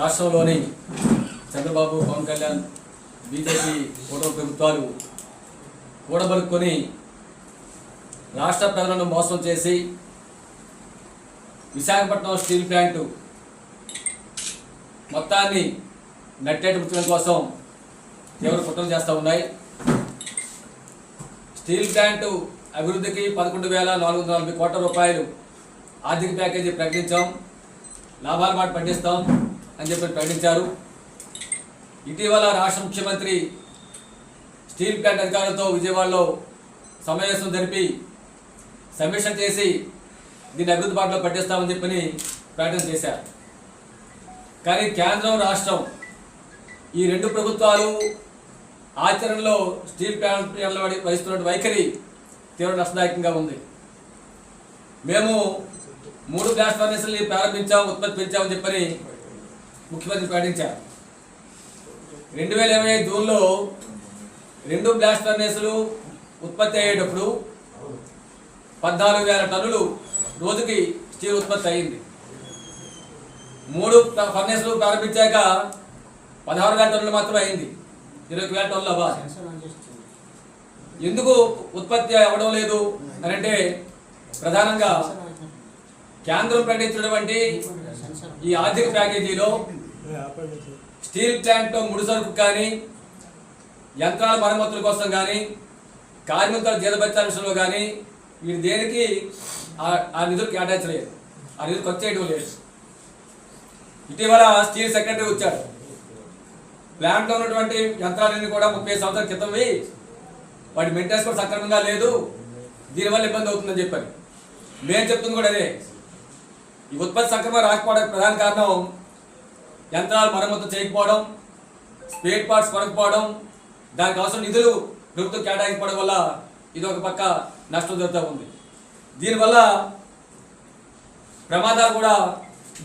రాష్ట్రంలోని చంద్రబాబు పవన్ కళ్యాణ్ బీజేపీ కూటమి ప్రభుత్వాలు కూడబలుక్కొని రాష్ట్ర ప్రజలను మోసం చేసి విశాఖపట్నం స్టీల్ ప్లాంటు మొత్తాన్ని నట్టేట కోసం తీవ్ర కుట్రలు చేస్తూ ఉన్నాయి. స్టీల్ ప్లాంటు అభివృద్ధికి పదకొండు వేల నాలుగు వందల నలభై కోట్ల రూపాయలు ఆర్థిక ప్యాకేజీ ప్రకటించాం. లాభాల మాట పండిస్తాం. అని చెప్పి ప్రకటించారు. ఇటీవల రాష్ట్ర ముఖ్యమంత్రి స్టీల్ ప్లాంట్ అధికారులతో విజయవాడలో సమావేశం జరిపి సమీక్ష చేసి దీన్ని అభివృద్ధి బాటలో పట్టిస్తామని చెప్పని ప్రకటన చేశారు. కానీ కేంద్రం రాష్ట్రం ఈ రెండు ప్రభుత్వాలు ఆచరణలో స్టీల్ ప్లాంట్ వహిస్తున్న వైఖరి తీవ్ర నష్టదాయకంగా ఉంది. మేము మూడు గ్యాస్ ఫర్నేసుల్ని ప్రారంభించాం ఉత్పత్తి పెంచామని చెప్పని ముఖ్యమంత్రి ప్రకటించారు. రెండు వేల ఇరవై ఐదు జూన్లో రెండు బ్లాస్ట్ ఫర్నేసులు ఉత్పత్తి అయ్యేటప్పుడు పద్నాలుగు వేల టన్నులు రోజుకి స్టీల్ ఉత్పత్తి అయింది మూడు ఫర్నేసులు ప్రారంభించాక పదహారు వేల టన్నులు మాత్రమే అయింది ఇరవై వేల టన్నులు అవ్వాలి ఎందుకు ఉత్పత్తి అవ్వడం లేదు అని అంటే ప్రధానంగా కేంద్రం ప్రకటించినటువంటి ఈ ఆర్థిక ప్యాకేజీలో స్టీల్ ప్లాంట్ ముడిసరుకు కానీ యంత్రాల మరమ్మతుల కోసం కానీ కార్మికుల జీతభత్యాల విషయంలో కానీ వీరు దేనికి ఆ- నిధులు కేటాయించలేదు ఆ నిధులు ఖర్చు చేయడం లేదు. ఇటీవల స్టీల్ సెక్రటరీ వచ్చాడు. ప్లాంట్లో ఉన్నటువంటి యంత్రాలన్నీ కూడా ముప్పై సంవత్సరాల క్రితంవి వాటి మెయింటెనెన్స్ కూడా సక్రమంగా లేదు. దీనివల్ల ఇబ్బంది అవుతుందని చెప్పారు. మేము చెప్తుంది కూడా అదే. ఈ ఉత్పత్తి సక్రమంగా రాకపోవడానికి ప్రధాన కారణం యంత్రాలు మరమ్మతు చేయకపోవడం స్పేర్ పార్ట్స్ కొనకపోవడం దానికి అవసరం నిధులు ప్రభుత్వం కేటాయించడం వల్ల ఇది ఒక పక్క నష్టం జరుగుతూ ఉంది. దీనివల్ల ప్రమాదాలు కూడా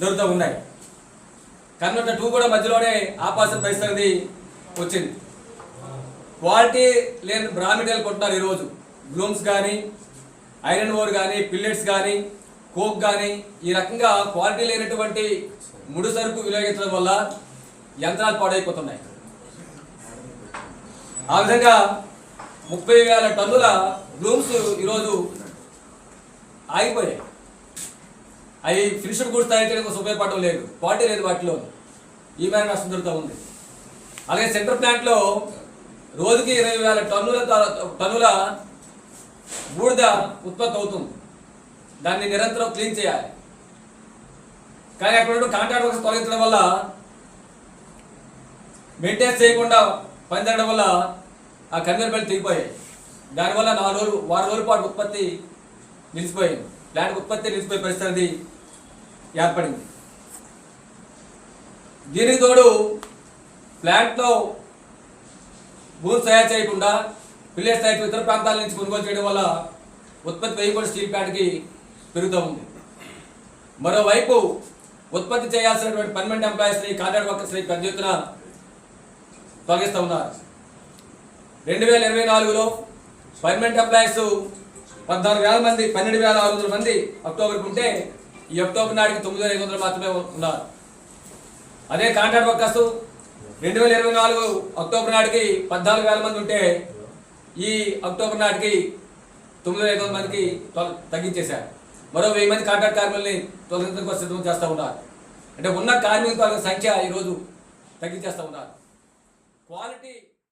జరుగుతూ ఉన్నాయి. కన్వర్ట టూ కూడా మధ్యలోనే ఆపాల్సిన పరిస్థితి అనేది వచ్చింది. క్వాలిటీ లేని రా మెటీరియల్ కొంటున్నారు ఈరోజు. బ్లూమ్స్ కానీ ఐరన్ ఓర్ కానీ పిల్లెట్స్ కానీ కోక్ కానీ ఈ రకంగా క్వాలిటీ లేనటువంటి ముడి సరుకు వినియోగించడం వల్ల యంత్రాలు పాడైపోతున్నాయి. ఆ విధంగా ముప్పై వేల టన్నుల బ్లూమ్స్ ఈరోజు ఆగిపోయాయి. అవి ఫినిష్డ్ గుడ్స్ తయారు చేయడం కోసం ఉపయోగపడడం లేదు. క్వాలిటీ లేదు వాటిలో. ఈ మేర నష్టం జరుగుతూ ఉంది. అలాగే సెంటర్ ప్లాంట్లో రోజుకి ఇరవై వేల టన్నుల త- టన్నుల బూడిద ఉత్పత్తి అవుతుంది. దాన్ని నిరంతరం క్లీన్ చేయాలి. కానీ అక్కడ కాంట్రాక్ట్ వర్క్స్ తొలగించడం వల్ల మెయింటెనెన్స్ చేయకుండా పనిచేయడం వల్ల ఆ కన్వేర్ బెల్ట్ తెగిపోయాయి దానివల్ల నాలుగు రోజులు వారం రోజుల పాటు ఉత్పత్తి నిలిచిపోయింది. ప్లాంట్ ఉత్పత్తి నిలిచిపోయే పరిస్థితి ఏర్పడింది. దీనికి తోడు ప్లాంట్లో భూమి తయారు చేయకుండా పిల్లర్స్ తయారు ఇతర ప్రాంతాల నుంచి కొనుగోలు చేయడం వల్ల ఉత్పత్తి వేయకూడదు స్టీల్ ప్లాంట్కి పెరుగుతూ ఉంది. మరోవైపు ఉత్పత్తి చేయాల్సినటువంటి పర్మనెంట్ ఎంప్లాయీస్ని కాంట్రాక్ట్ వర్కర్స్ని పెద్ద ఎత్తున తొలగిస్తూ ఉన్నారు. రెండు వేల ఇరవై నాలుగులో పర్మనెంట్ ఎంప్లాయీస్ పద్నాలుగు వేల మంది పన్నెండు వేల ఆరు వందల మంది అక్టోబర్కి ఉంటే ఈ అక్టోబర్ నాటికి తొమ్మిది వేల ఐదు వందలు మాత్రమే ఉన్నారు. అదే కాంట్రాక్ట్ వర్కర్స్ రెండు వేల ఇరవై నాలుగు అక్టోబర్ నాటికి పద్నాలుగు వేల మంది ఉంటే ఈ అక్టోబర్ నాటికి తొమ్మిది వేల ఐదు వందల మందికి తగ్గించేశారు. మరో వెయ్యి మంది కాంట్రాక్ట్ కార్మికుల్ని తొలగించడం కోసం సిద్ధం చేస్తూ ఉన్నారు. అంటే ఉన్న కార్మికుల సంఖ్య ఈరోజు తగ్గించేస్తూ ఉన్నారు. క్వాలిటీ